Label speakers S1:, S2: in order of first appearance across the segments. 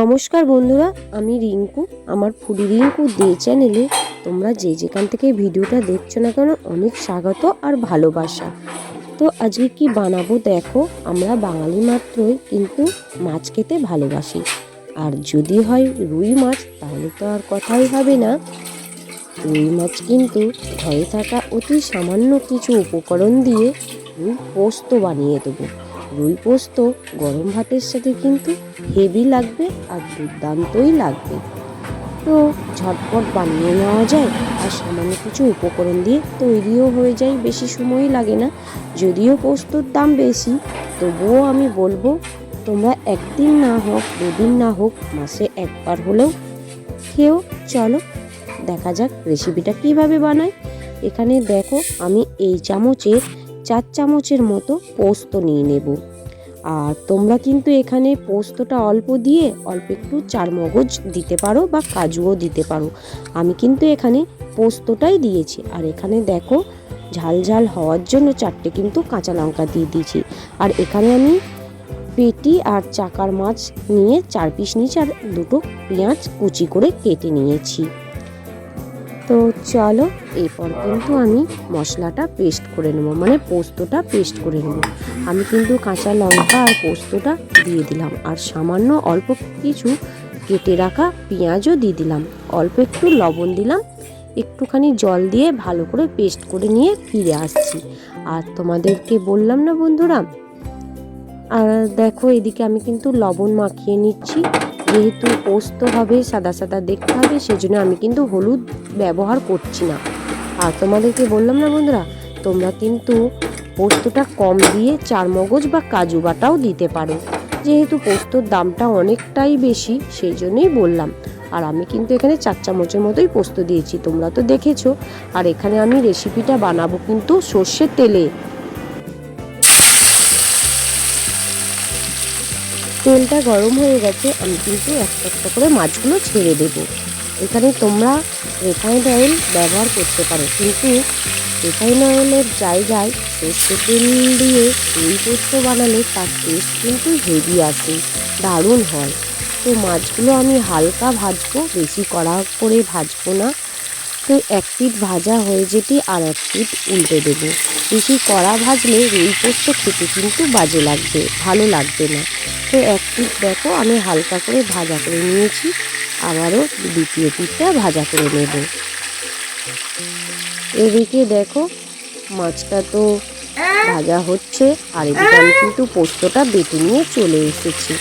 S1: নমস্কার বন্ধুরা, আমি রিঙ্কু। আমার ফুডি রিঙ্কু দে চ্যানেলে তোমরা যে যেখান থেকে ভিডিওটা দেখছ না কেন, অনেক স্বাগত আর ভালোবাসা। তো আজকে কি বানাবো দেখো, আমরা বাঙালি মাত্রই কিন্তু মাছ খেতে ভালোবাসি। আর যদি হয় রুই মাছ, তাহলে তো আর কথাই হবে না। রুই মাছ কিন্তু ঘরে থাকা অতি সামান্য কিছু উপকরণ দিয়ে রুই পোস্ত বানিয়ে দেবো। রুই পোস্ত, গরম ভাতের সাথে কিন্তু হেভি লাগবে আর দুর্দান্তই লাগবে। তো ঝটপট বানিয়ে নেওয়া যায় আর সামান্য কিছু উপকরণ দিয়ে তৈরিও হয়ে যায়, বেশি সময় লাগে না। যদিও পোস্তর দাম বেশি, তবুও আমি বলব, তোমরা একদিন না হোক, দুদিন না হোক, মাসে একবার হলেও খেয়েও চলো দেখা যাক রেসিপিটা কীভাবে বানায় এখানে দেখো, আমি এই চামচের চার চামচের মতো পোস্ত নিয়ে নেব। আর তোমরা কিন্তু এখানে পোস্তটা অল্প দিয়ে অল্প একটু চার মগজ দিতে পারো বা কাজুও দিতে পারো। আমি কিন্তু এখানে পোস্তটাই দিয়েছি। আর এখানে দেখো, ঝাল ঝাল হওয়ার জন্য চারটে কিন্তু কাঁচা লঙ্কা দিয়ে দিয়েছি। আর এখানে আমি পেটি আর চাকার মাছ নিয়ে চার পিস নিয়েছি আর দুটো পেঁয়াজ কুচি করে কেটে নিয়েছি। তো চলো, এরপর কিন্তু আমি মশলাটা পেস্ট করে নেব মানে পোস্তটা পেস্ট করে নেব। আমি কিন্তু কাঁচা লঙ্কা আর পোস্তটা দিয়ে দিলাম, আর সামান্য অল্প কিছু কেটে রাখা পেঁয়াজও দিয়ে দিলাম। অল্প একটু লবণ দিলাম, একটুখানি জল দিয়ে ভালো করে পেস্ট করে নিয়ে ফিরে আসছি। আর তোমাদেরকে বললাম না বন্ধুরা? আর দেখো এদিকে আমি কিন্তু লবণ মাখিয়ে নিচ্ছি। যেহেতু পোস্ত হবে, সাদা সাদা দেখতে হবে, সেজন্য আমি কিন্তু হলুদ ব্যবহার করছি না। আর তোমাদেরকে বললাম না বন্ধুরা, তোমরা কিন্তু পোস্তটা কম দিয়ে চার মগজ বা কাজু বাটাও দিতে পারো। যেহেতু পোস্তর দামটা অনেকটাই বেশি, সেই জন্যই বললাম। আর আমি কিন্তু এখানে চার চামচের মতোই পোস্ত দিয়েছি, তোমরা তো দেখেছ। আর এখানে আমি রেসিপিটা বানাবো কিন্তু সর্ষের তেলে। তেলটা গরম হয়ে গেছে, আমি কিন্তু একটা একটা করে মাছগুলো ছেড়ে দেব। এখানে তোমরা রিফাইন্ড অয়েল ব্যবহার করতে পারো, কিন্তু রিফাইন্ড অয়েলের জায়গায় সর্ষে তেল দিয়ে রুই পোস্ত বানালে তার টেস্ট কিন্তু হেভি আসে, দারুণ হয়। তো মাছগুলো আমি হালকা ভাজবো, বেশি কড়া করে ভাজবো না। তো এক পিঠ ভাজা হয়ে যেতে আর এক পিঠ উল্টে দেবো। বেশি কড়া ভাজলে রুই পোস্ত খেতে কিন্তু বাজে লাগবে, ভালো লাগবে না। তো এক পিঠ দেখো, আমি হালকা করে ভাজা করে নিয়েছি। আবারও দ্বিতীয় পিঠটা ভাজা করে নেব। এদিকে দেখো, মাছটা তো ভাজা হচ্ছে, আর এদিকে আমি কিন্তু পোস্তটা বেটে নিয়ে চলে এসেছি।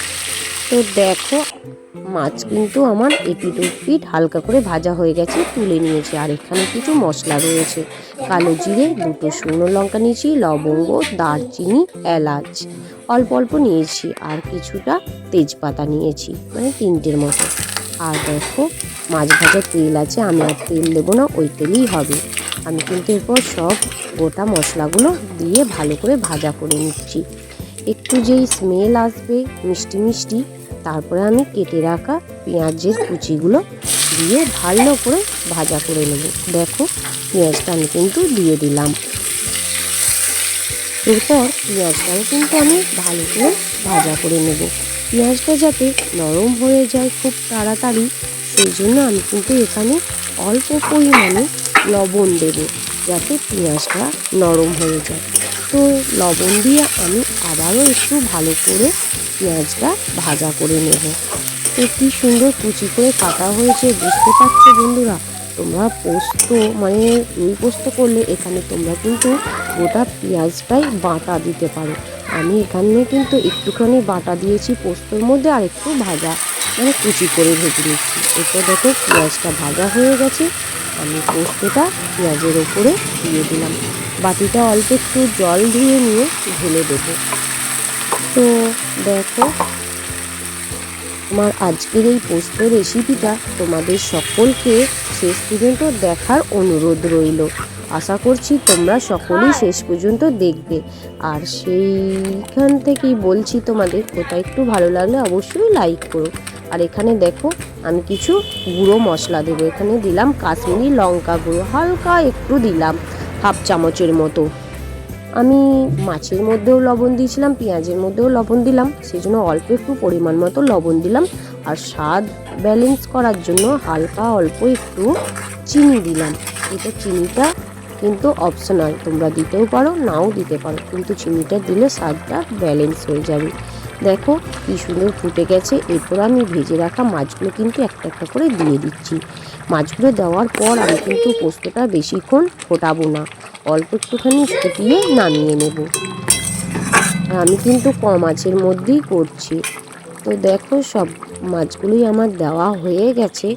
S1: তো দেখো মাছ কিন্তু আমার এপিট ওপিট হালকা করে ভাজা হয়ে গেছে, তুলে নিয়েছি। আর এখানে কিছু মশলা রয়েছে। কালো জিরে, দুটো শুকনো লঙ্কা নিয়েছি, লবঙ্গ, দারচিনি, এলাচ। অল্প অল্প নিয়েছি আর কিছুটা তেজপাতা নিয়েছি মানে তিনটের মতো। আর দেখো, মাছ ভাজার তেল আছে, আমি আর তেল দেবো না, ওই তেলই হবে। আমি কিন্তু এরপর সব গোটা মশলাগুলো দিয়ে ভালো করে ভাজা করে নিচ্ছি। একটু যেই স্মেল আসবে, মিষ্টি মিষ্টি তারপরে আমি কেটে রাখা পেঁয়াজের কুচিগুলো দিয়ে ভালো করে ভাজা করে নেব। দেখো, পেঁয়াজটা আমি কিন্তু দিয়ে দিলাম। এরপর পেঁয়াজটাও কিন্তু আমি ভালো করে ভাজা করে নেব। পেঁয়াজটা যাতে নরম হয়ে যায় খুব তাড়াতাড়ি, সেই জন্য আমি কিন্তু এখানে অল্প পরিমাণে লবণ দেব, যাতে পেঁয়াজটা নরম হয়ে যায়। তো লবণ দিয়ে আমি আবারও একটু ভালো করে পেঁয়াজটা ভাজা করে নেব। তো কি সুন্দর কুচি করে কাটা হয়েছে, বুঝতে পারছ বন্ধুরা? তোমরা পোস্ত মানে রুই পোস্ত করলে এখানে তোমরা কিন্তু গোটা পেঁয়াজটাই বাটা দিতে পারো। আমি এখানে কিন্তু একটুখানি বাটা দিয়েছি পোস্তর মধ্যে আর একটু ভাজা মানে কুচি করে ভেজে নিচ্ছি। এরপর দেখো পেঁয়াজটা ভাজা হয়ে গেছে। আমি পোস্তটা পেঁয়াজের ওপরে দিয়ে দিলাম। বাটিটা অল্প একটু জল দিয়ে নিয়ে ঢেলে দেবো। তো দেখো, আমার আজকের এই পোস্ত রেসিপিটা তোমাদের সকলকে শেষ পর্যন্ত দেখার অনুরোধ রইল। আশা করছি তোমরা সকলেই শেষ পর্যন্ত দেখবে। আর সেইখান থেকেই বলছি তোমাদের কোথাও একটু ভালো লাগলে অবশ্যই লাইক করো। আর এখানে দেখো, আমি কিছু গুঁড়ো মশলা দেবো। এখানে দিলাম কাশ্মীরি লঙ্কা গুঁড়ো, হালকা একটু দিলাম। হাফ চামচের মতো। আমি মাছের মধ্যেও লবণ দিয়েছিলাম, পেঁয়াজের মধ্যেও লবণ দিলাম সেই জন্য অল্প একটু পরিমাণ মতো লবণ দিলাম। আর স্বাদ ব্যালেন্স করার জন্য হালকা অল্প একটু চিনি দিলাম। এটা চিনিটা কিন্তু অপশনাল তোমরা দিতেও পারো, নাও দিতে পারো, কিন্তু চিনিটা দিলে স্বাদটা ব্যালেন্স হয়ে যাবে। দেখো কি সুন্দর ফুটে গেছে। এরপর আমি ভেজে রাখা মাছগুলো কিন্তু একটা একটা করে দিয়ে দিচ্ছি। মাছগুলো দেওয়ার পর আমি কিন্তু পোস্তটা বেশিক্ষণ ফোটাবো না। অল্প একটুখানি ফুটিয়ে নামিয়ে নেব। আমি কিন্তু কম আঁচের মধ্যেই করছি। তো দেখো সব মাছগুলোই আমার দেওয়া হয়ে গেছে।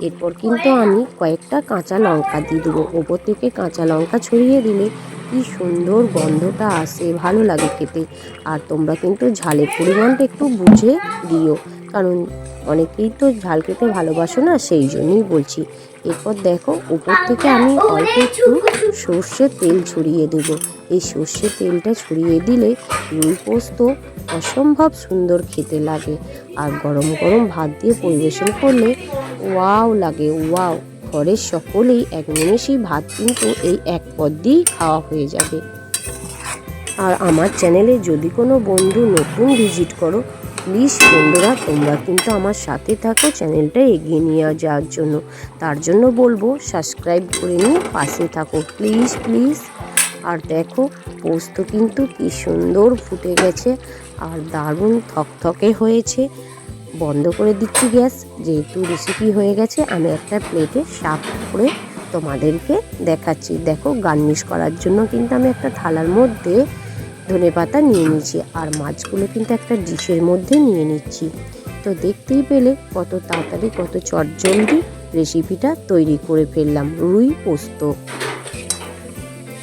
S1: এরপর কিন্তু আমি কয়েকটা কাঁচা লঙ্কা দিয়ে দেবো। ওপর থেকে কাঁচা লঙ্কা ছড়িয়ে দিলে কি সুন্দর গন্ধটা আসে, ভালো লাগে খেতে। আর তোমরা কিন্তু ঝালের পরিমাণটা একটু বুঝে দিও, কারণ অনেকেই তো ঝাল খেতে ভালোবাসো না, সেই জন্যই বলছি। এরপর দেখো, উপর থেকে আমি অল্প একটু সর্ষের তেল ছড়িয়ে দেব। এই সর্ষের তেলটা ছড়িয়ে দিলে রুই পোস্ত অসম্ভব সুন্দর খেতে লাগে। আর গরম গরম ভাত দিয়ে পরিবেশন করলে ওয়াও লাগে, ওয়াও। ঘরের সকলেই এক নিমেষেই ভাত কিন্তু এই এক পদ দিয়েই খাওয়া হয়ে যাবে। আর আমার চ্যানেলে যদি কোনো বন্ধু নতুন ভিজিট করো, প্লিজ বন্ধুরা, তোমরা কিন্তু আমার সাথে থাকো, চ্যানেলটা এগিয়ে নিয়ে যাওয়ার জন্য। তার জন্য বলব, সাবস্ক্রাইব করে নিয়ে পাশে থাকো। Please please. আর দেখো, পোস্ত কিন্তু কি সুন্দর ফুটে গেছে, আর দারুণ থকথকে হয়েছে। বন্ধ করে দিচ্ছি গ্যাস। যেহেতু রেসিপি হয়ে গেছে, আমি একটা প্লেটে সাফ করে তোমাদেরকে দেখাচ্ছি। দেখো গার্নিশ করার জন্য কিন্তু আমি একটা থালার মধ্যে ধনে পাতা নিয়ে নিচ্ছি আর মাছগুলো কিন্তু একটা ডিশের মধ্যে নিয়ে নিচ্ছি। তো দেখতেই পেলে কত তাড়াতাড়ি, কত চটজলদি রেসিপিটা তৈরি করে ফেললাম। রুই পোস্ত।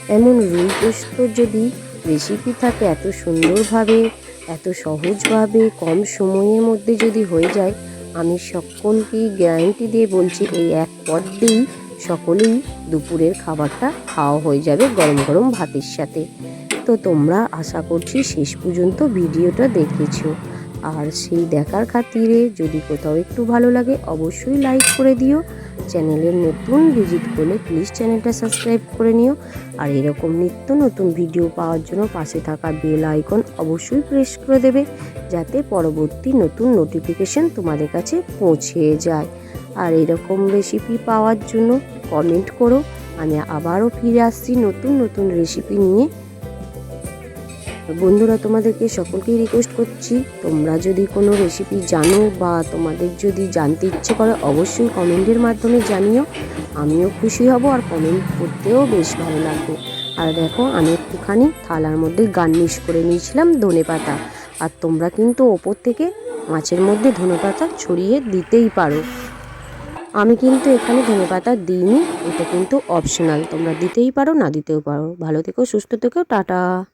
S1: এমন রুই পোস্ত যদি রেসিপি থাকে এত সুন্দরভাবে এত সহজভাবে কম সময়ের মধ্যে যদি হয়ে যায়, আমি সকলকেই গ্যারান্টি দিয়ে বলছি, এই এক পদ দিয়েই সকলেই দুপুরের খাবারটা খাওয়া হয়ে যাবে গরম গরম ভাতের সাথে। তো তোমরা আশা করছি শেষ পর্যন্ত ভিডিওটা দেখেছ। আর সেই দেখার খাতিরে যদি কোথাও একটু ভালো লাগে, অবশ্যই লাইক করে দিও। চ্যানেলের নতুন ভিজিট করলে প্লিজ চ্যানেলটা সাবস্ক্রাইব করে নিও। আর এরকম নিত্য নতুন ভিডিও পাওয়ার জন্য পাশে থাকা বেল আইকন অবশ্যই প্রেস করে দেবে, যাতে পরবর্তী নতুন নোটিফিকেশন তোমাদের কাছে পৌঁছে যায়। আর এরকম রেসিপি পাওয়ার জন্য কমেন্ট করো, আমি আবারও ফিরে আসছি নতুন নতুন রেসিপি নিয়ে। বন্ধুরা, তোমাদেরকে সকলকেই রিকোয়েস্ট করছি, তোমরা যদি কোনো রেসিপি জানো বা তোমাদের যদি জানতে ইচ্ছে করে, অবশ্যই কমেন্টের মাধ্যমে জানিও। আমিও খুশি হব আর কমেন্ট করতেও বেশ ভালো লাগবে। আর দেখো, আমি একটুখানি থালার মধ্যে গার্নিশ করে নিয়েছিলাম ধনে পাতা। আর তোমরা কিন্তু ওপর থেকে মাছের মধ্যে ধনে পাতা ছড়িয়ে দিতেই পারো। আমি কিন্তু এখানে ধনে পাতা দিইনি, এটা কিন্তু অপশনাল তোমরা দিতেই পারো, না দিতেও পারো। ভালো থেকো, সুস্থ থেকো, টাটা।